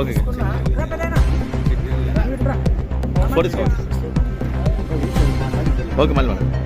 Okay. Four okay మళ్ళీ madam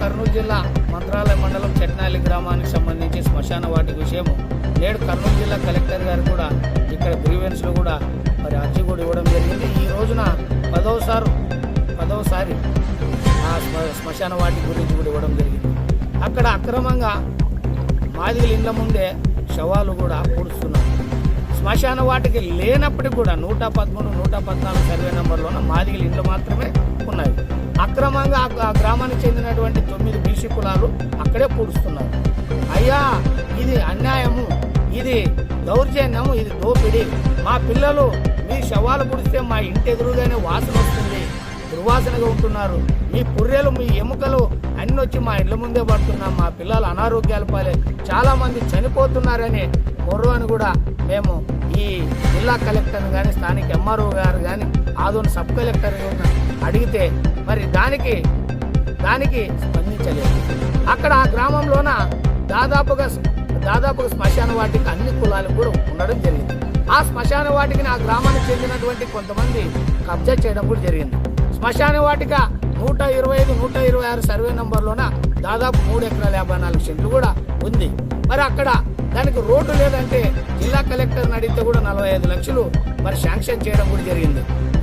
Kurnool జిల్లా మంత్రాలయ మండలం చెట్నాలి గ్రామానికి సంబంధించి శ్మశాన వాటి విషయం నేడు కర్నూలు జిల్లా కలెక్టర్ గారు కూడా ఇక్కడ గ్రీవెన్స్లు కూడా మరి అర్జీ కూడా ఇవ్వడం జరిగింది. ఈ రోజున పదవసారి పదవసారి ఆ శ్మశాన వాటి గురించి కూడా ఇవ్వడం జరిగింది. అక్కడ అక్రమంగా మాదిగల ఇండ్ల ముందే శవాలు కూడా పూడుస్తున్నారు శ్మశాన వాటికి లేనప్పటికీ కూడా నూట పదమూడు నూట పద్నాలుగు సర్వే నెంబర్లోన మాదిగల ఇండ్లు మాత్రమే ఉన్నాయి. అక్రమంగా ఆ- గ్రామానికి చెందినటువంటి తొమ్మిది బీసీ కులాలు అక్కడే పూడుస్తున్నారు. అయ్యా ఇది అన్యాయము ఇది దౌర్జన్యము ఇది దోపిడి. మా పిల్లలు మీ శవాలు పుడిస్తే మా ఇంటి ఎదురుగానే వాసన వస్తుంది దుర్వాసనగా ఉంటున్నారు. మీ పుర్రెలు మీ ఎముకలు అన్ని వచ్చి మా ఇళ్ళ ముందే పడుతున్నాం మా పిల్లలు అనారోగ్యాలు పాలే చాలా మంది చనిపోతున్నారని అని కూడా మేము ఈ జిల్లా కలెక్టర్ కానీ స్థానిక ఎంఆర్ఓ గారు కానీ ఆదోని సబ్ కలెక్టర్ గారిని అడిగితే మరి దానికి దానికి స్పందించలేదు. అక్కడ ఆ గ్రామంలోన దాదాపుగా దాదాపుగా శ్మశాన వాటికి అన్ని కులాలు కూడా ఉండడం జరిగింది. ఆ శ్మశాన వాటికి ఆ గ్రామానికి చెందినటువంటి కొంతమంది కబ్జా చేయడం కూడా జరిగింది. శ్మశాన వాటిక నూట ఇరవై ఐదు నూట ఇరవై ఆరు సర్వే నంబర్లోన దాదాపు మూడు ఎకరాల యాభై నాలుగు సెంట్లు కూడా ఉంది. మరి అక్కడ దానికి రోడ్డు లేదంటే జిల్లా కలెక్టర్ని అడిగితే కూడా నలభై ఐదు లక్షలు మరి శాంక్షన్ చేయడం కూడా జరిగింది.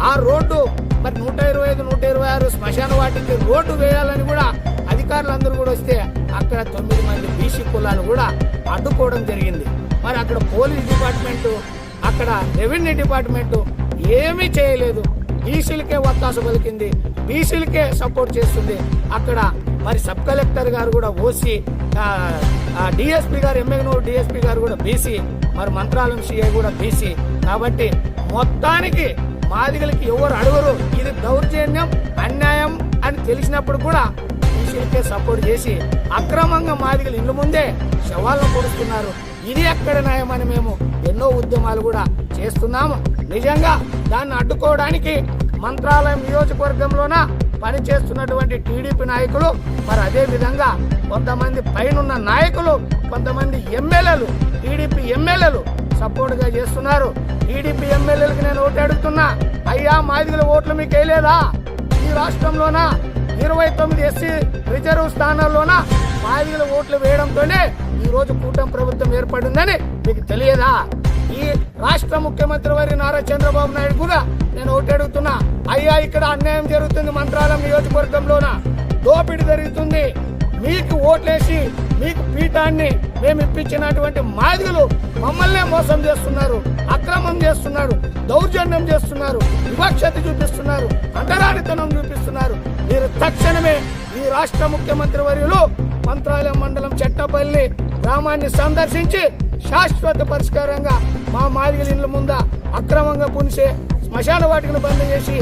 ఆ రోడ్డు మరి నూట ఇరవై ఐదు నూట ఇరవై ఆరు శ్మశాన వాటికి రోడ్డు వేయాలని కూడా అధికారులందరూ కూడా వస్తే అక్కడ తొమ్మిది మంది బీసీ కులాలు కూడా అడ్డుకోవడం జరిగింది. మరి అక్కడ పోలీస్ డిపార్ట్మెంటు అక్కడ రెవెన్యూ డిపార్ట్మెంటు ఏమీ చేయలేదు. బీసీలకే వత్తాస పలికింది. బీసీలకే సపోర్ట్ చేస్తుంది. అక్కడ మరి సబ్ కలెక్టర్ గారు కూడా ఓసీ డిఎస్పీ గారు ఎమ్మెగనూరు డిఎస్పీ గారు కూడా బీసీ మరి మంత్రాలయం సిఐ కూడా బీసీ. కాబట్టి మొత్తానికి మాదిగలకి ఎవరు అడగరు. ఇది దౌర్జన్యం అన్యాయం అని తెలిసినప్పుడు కూడా బీసీలకే సపోర్ట్ చేసి అక్రమంగా మాదిగలు ఇల్లు ముందే శవాలను పొడుస్తున్నారు. ఇది ఎక్కడ న్యాయమని మేము ఎన్నో ఉద్యమాలు కూడా చేస్తున్నాము. నిజంగా దాన్ని అడ్డుకోవడానికి మంత్రాలయం నియోజకవర్గంలోన పనిచేస్తున్నటువంటి టీడీపీ నాయకులు మరి అదే విధంగా కొంతమంది పైనున్న నాయకులు కొంతమంది ఎమ్మెల్యేలు టీడీపీ ఎమ్మెల్యేలు సపోర్ట్గా చేస్తున్నారు. టీడీపీ ఎమ్మెల్యేలకు నేను ఓటు అడుగుతున్నా. అయ్యా మాదిగల ఓట్లు మీకు వేయలేదా? ఈ రాష్ట్రంలోన ఇరవై తొమ్మిది ఎస్సీ రిజర్వ్ స్థానాల్లోన మాదిగల ఓట్లు వేయడంతోనే ఈ రోజు కూటమి ప్రభుత్వం ఏర్పడిందని మీకు తెలియదా? ఈ రాష్ట్ర ముఖ్యమంత్రి వారి నారా చంద్రబాబు నాయుడు కూడా నేను ఒకటి అడుగుతున్నా. అయ్యా ఇక్కడ అన్యాయం జరుగుతుంది మంత్రాలయం నియోజకవర్గంలోన. దోపిడీ జరుగుతుంది. మీకు ఓట్లేసి మీకు పీఠాన్ని మేము ఇప్పించినటువంటి మాదిగలు మమ్మల్నే మోసం చేస్తున్నారు అక్రమం చేస్తున్నారు దౌర్జన్యం చేస్తున్నారు వివక్షత చూపిస్తున్నారు అంటరానితనం చూపిస్తున్నారు. మీరు తక్షణమే ఈ రాష్ట్ర ముఖ్యమంత్రి వర్యులు మంత్రాలయం మండలం చెట్టపల్లి గ్రామాన్ని సందర్శించి శాశ్వత పరిష్కారంగా మా మాదిగల ఇళ్ళ ముంద అక్రమంగా పునిసే శ్మశాన వాటికను బంద్ చేసి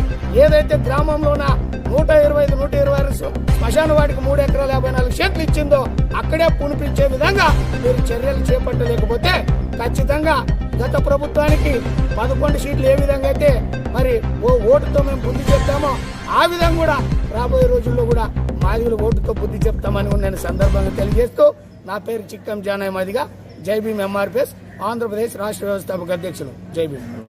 ఏదైతే గ్రామంలోన నూట ఇరవై ఐదు నూట ఇరవై ఆరు శ్మశాన వాటికి మూడు ఎకరాల యాభై నాలుగు సెంట్లు ఇచ్చిందో అక్కడే పునిపించే విధంగా మీరు చర్యలు చేపట్టలేకపోతే ఖచ్చితంగా గత ప్రభుత్వానికి పదకొండు సీట్లు ఏ విధంగా అయితే మరి ఓ ఓటుతో మేము బుద్ధి చెప్తామో ఆ విధంగా కూడా రాబోయే రోజుల్లో కూడా మాదిగులు ఓటుతో బుద్ధి చెప్తామని నేను సందర్భంగా తెలియజేస్తూ నా పేరు చిక్కం జానయ్య మాదిగా. జై భీమ్ ఎంఆర్పిఎస్. ఆంధ్రప్రదేశ్ రాష్ట్ర వ్యవస్థాపక అధ్యక్షులు. జై భీమ్.